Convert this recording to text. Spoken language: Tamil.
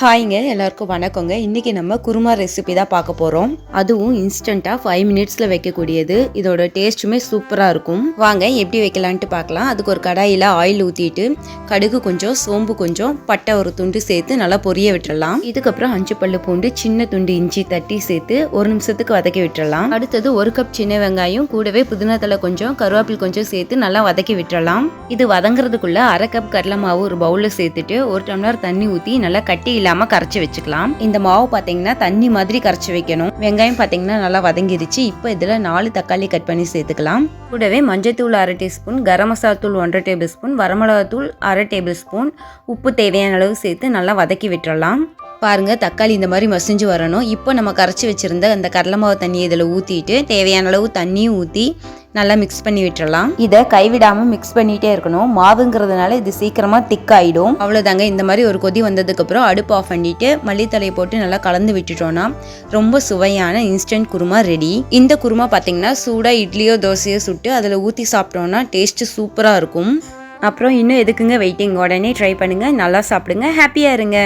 ஹாய்ங்க எல்லாருக்கும் வணக்கங்க. இன்றைக்கி நம்ம குருமா ரெசிபி தான் பார்க்க போகிறோம் அதுவும் இன்ஸ்டண்ட்டாக ஃபைவ் மினிட்ஸில் வைக்கக்கூடியது. இதோட டேஸ்ட்டுமே சூப்பராக இருக்கும். வாங்க எப்படி வைக்கலான்ட்டு பார்க்கலாம். அதுக்கு ஒரு கடாயில் ஆயில் ஊற்றிட்டு கடுகு கொஞ்சம் சோம்பு கொஞ்சம் பட்டை ஒரு துண்டு சேர்த்து நல்லா பொரிய விட்டுடலாம் இதுக்கப்புறம் அஞ்சு பல்லு பூண்டு சின்ன துண்டு இஞ்சி தட்டி சேர்த்து ஒரு நிமிஷத்துக்கு வதக்கி விட்டுடலாம் அடுத்தது ஒரு கப் சின்ன வெங்காயம் கூடவே புதினத்தில் கொஞ்சம் கருவேப்பில் கொஞ்சம் சேர்த்து நல்லா வதக்கி விட்டுறலாம். இது வதங்குறதுக்குள்ளே அரை கப் கடலை மாவு ஒரு பவுலில் சேர்த்துட்டு ஒரு டம்ளர் தண்ணி ஊற்றி நல்லா கட்டி இல்லாமல் கரைச்சி வச்சுக்கலாம். இந்த மாவு பார்த்தீங்கன்னா தண்ணி மாதிரி கரைச்சி வைக்கணும். வெங்காயம் பார்த்தீங்கன்னா நல்லா வதங்கிருச்சு. இப்போ இதில் நாலு தக்காளி கட் பண்ணி சேர்த்துக்கலாம். கூடவே மஞ்சத்தூள் அரை டீஸ்பூன் கரம் மசாலா தூள் ஒன்றரை டேபிள் ஸ்பூன் வரமிளகாத்தூள் அரை டேபிள் ஸ்பூன் உப்பு தேவையான அளவு சேர்த்து நல்லா வதக்கி விட்டுறலாம். பாருங்க தக்காளி இந்த மாதிரி மசிஞ்சு வரணும். இப்போ நம்ம கரைச்சி வச்சிருந்த அந்த கடலை மாவு தண்ணியை இதில் ஊற்றிட்டு தேவையான அளவு தண்ணியும் ஊற்றி நல்லா மிக்ஸ் பண்ணி விட்டுறலாம். இதை கைவிடாமல் மிக்ஸ் பண்ணிகிட்டே இருக்கணும். மாவுங்கிறதுனால இது சீக்கிரமாக திக் ஆகிடும் அவ்வளோதாங்க இந்த மாதிரி ஒரு கொதி வந்ததுக்கப்புறம் அடுப்பு ஆஃப் பண்ணிட்டு மல்லித்தலையை போட்டு நல்லா கலந்து விட்டுட்டோம்னா ரொம்ப சுவையான இன்ஸ்டன்ட் குருமா ரெடி இந்த குருமா பார்த்தீங்கன்னா சூடாக இட்லியோ தோசையோ சுட்டு அதில் ஊற்றி சாப்பிட்டோம்னா டேஸ்ட்டு சூப்பராக இருக்கும். அப்புறம் இன்னும் எதுக்குங்க வெயிட்டிங் உடனே ட்ரை பண்ணுங்கள் நல்லா சாப்பிடுங்க. ஹாப்பியாக இருங்க.